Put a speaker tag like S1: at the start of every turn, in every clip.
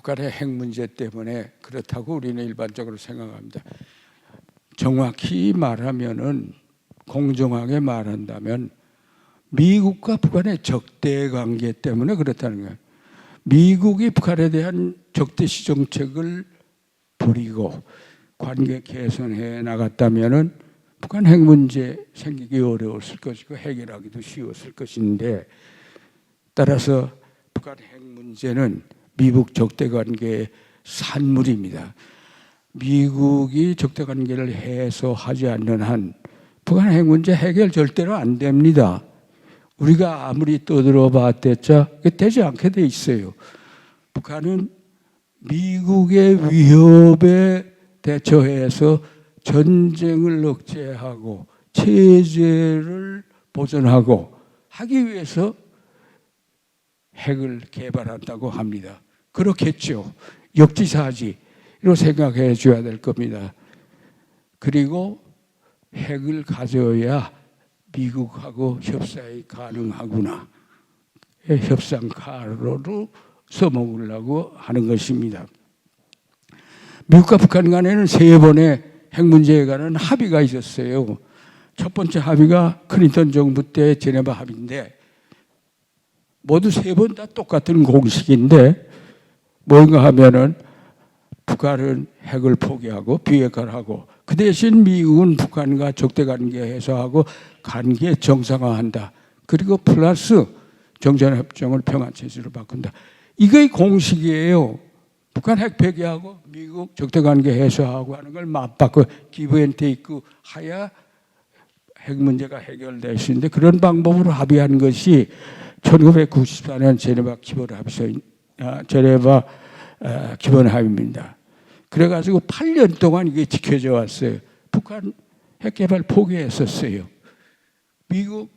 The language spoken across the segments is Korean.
S1: 북한의 핵 문제 때문에 그렇다고 우리는 일반적으로 생각합니다. 정확히 말하면은 공정하게 말한다면 미국과 북한의 적대 관계 때문에 그렇다는 거예요. 미국이 북한에 대한 적대시 정책을 버리고 관계 개선해 나갔다면은 북한 핵 문제 생기기 어려웠을 것이고 해결하기도 쉬웠을 것인데 따라서 북한 핵 문제는 미국 적대 관계의 산물입니다. 미국이 적대 관계를 해소하지 않는 한 북한 핵 문제 해결 절대로 안 됩니다. 우리가 아무리 떠들어 봤댔자 되지 않게 돼 있어요. 북한은 미국의 위협에 대처해서 전쟁을 억제하고 체제를 보존하고 하기 위해서 핵을 개발한다고 합니다. 그렇겠죠. 역지사지로 생각해 줘야 될 겁니다. 그리고 핵을 가져야 미국하고 협상이 가능하구나. 협상 가로로 써먹으려고 하는 것입니다. 미국과 북한 간에는 세 번의 핵 문제에 관한 합의가 있었어요. 첫 번째 합의가 클린턴 정부 때 제네바 합의인데 모두 세 번 다 똑같은 공식인데 뭔가 하면은 북한은 핵을 포기하고 비핵화를 하고 그 대신 미국은 북한과 적대 관계 해소하고 관계 정상화한다. 그리고 플러스 정전협정을 평화 체제로 바꾼다. 이게 공식이에요. 북한 핵 폐기하고 미국 적대 관계 해소하고 하는 걸 맞바꿔 기브앤테이크 하야 핵 문제가 해결될 수 있는데 그런 방법으로 합의한 것이 1994년 제네바 기본 합의서 아, 제네바 아, 기본 합의입니다. 그래가지고 8년 동안 이게 지켜져 왔어요. 북한 핵 개발 포기했었어요. 미국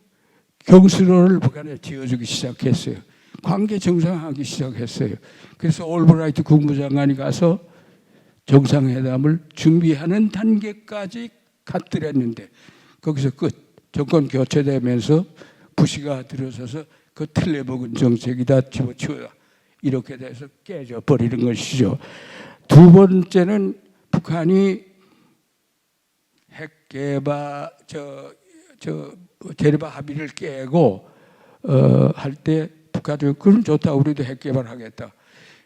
S1: 경수로를 북한에 지어주기 시작했어요. 관계 정상화하기 시작했어요. 그래서 올브라이트 국무장관이 가서 정상회담을 준비하는 단계까지 갔더랬는데 거기서 끝 정권 교체되면서 부시가 들어서서 그 틀레먹은 정책이다 집어치워 이렇게 돼서 깨져 버리는 것이죠. 두 번째는 북한이 핵 개발 저저 제네바 합의를 깨고 어, 할 때 북한이 그럼 좋다 우리도 핵 개발하겠다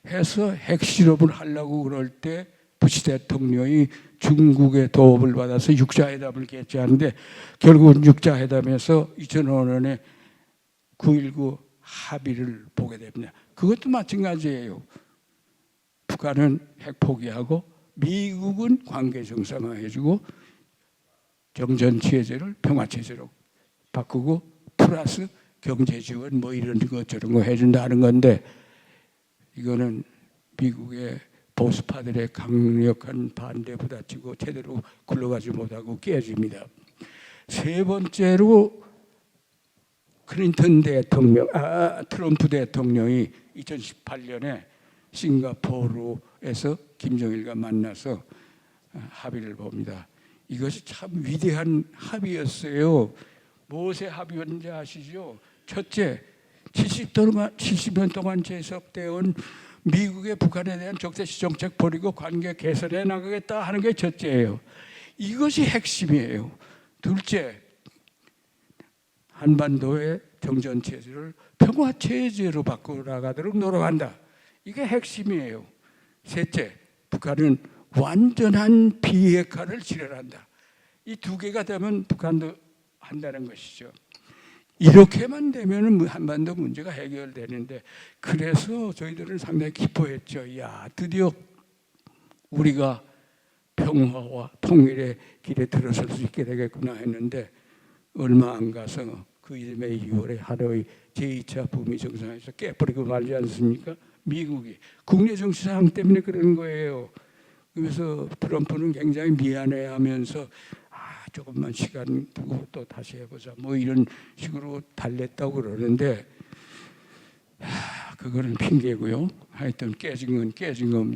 S1: 해서 핵 실험을 하려고 그럴 때 부시 대통령이 중국의 도움을 받아서 육자회담을 개최하는데 결국은 육자회담에서 2005년에 9.19 합의를 보게 됩니다. 그것도 마찬가지예요. 북한은 핵 포기하고 미국은 관계 정상화해주고 정전 체제를 평화 체제로 바꾸고 플러스 경제 지원 뭐 이런 거 저런 거 해준다는 건데 이거는 미국의 보수파들의 강력한 반대 부딪히고 제대로 굴러가지 못하고 깨집니다. 세 번째로 클린턴 대통령, 아, 트럼프 대통령이 2018년에 싱가포르에서 김정일과 만나서 합의를 봅니다. 이것이 참 위대한 합의였어요. 무엇의 합의였는지 아시죠? 첫째, 70 동안, 70년 동안 지속되어 온 미국의 북한에 대한 적대시 정책 버리고 관계 개선해 나가겠다 하는 게 첫째예요. 이것이 핵심이에요. 둘째, 한반도의 정전 체제를 평화 체제로 바꿔 나가도록 노력한다. 이게 핵심이에요. 셋째, 북한은 완전한 비핵화를 실현한다. 이 두 개가 되면 북한도 한다는 것이죠. 이렇게만 되면 한반도 문제가 해결되는데 그래서 저희들은 상당히 기뻐했죠. 야 드디어 우리가 평화와 통일의 길에 들어설 수 있게 되겠구나 했는데 얼마 안 가서 그 이듬해 2월에 하노이 제2차 북미 정상에서 깨버리고 말지 않습니까? 미국이 국내 정치 상황 때문에 그런 거예요. 그래서 트럼프는 굉장히 미안해하면서 아 조금만 시간 두고 또 다시 해보자 뭐 이런 식으로 달랬다고 그러는데 아, 그거는 핑계고요. 하여튼 깨진 건 깨진 겁니다.